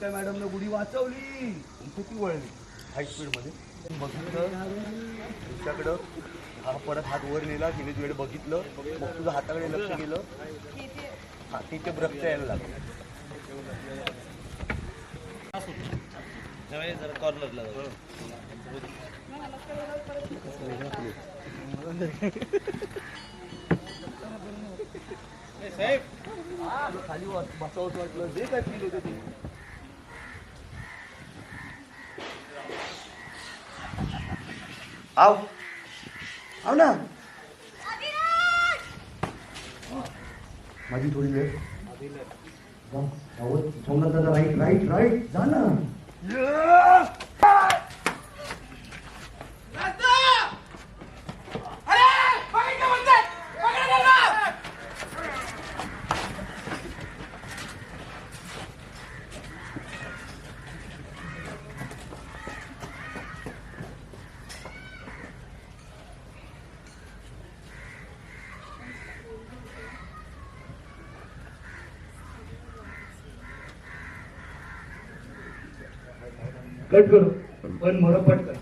त्या मॅडमनं गुढी वाचवली. इथे ती वळली. हाय स्पीडमध्ये बघितलं. तुझ्याकडं हा परत हात वर नेला. तिने वेळ बघितलं. मग तुझं हाताकडे लक्ष गेलं. हा तिथे रक्त यायला लागलं. जरा कॉर्नरला तुला खाली वाच- बसावंसं वाटलं. जे काय फील होते ते. आव. आव ना. माझी थोडी वेळ. सोमनाथ दादा राईट राईट राईट जा ना. कट करू. पण मोर पटकन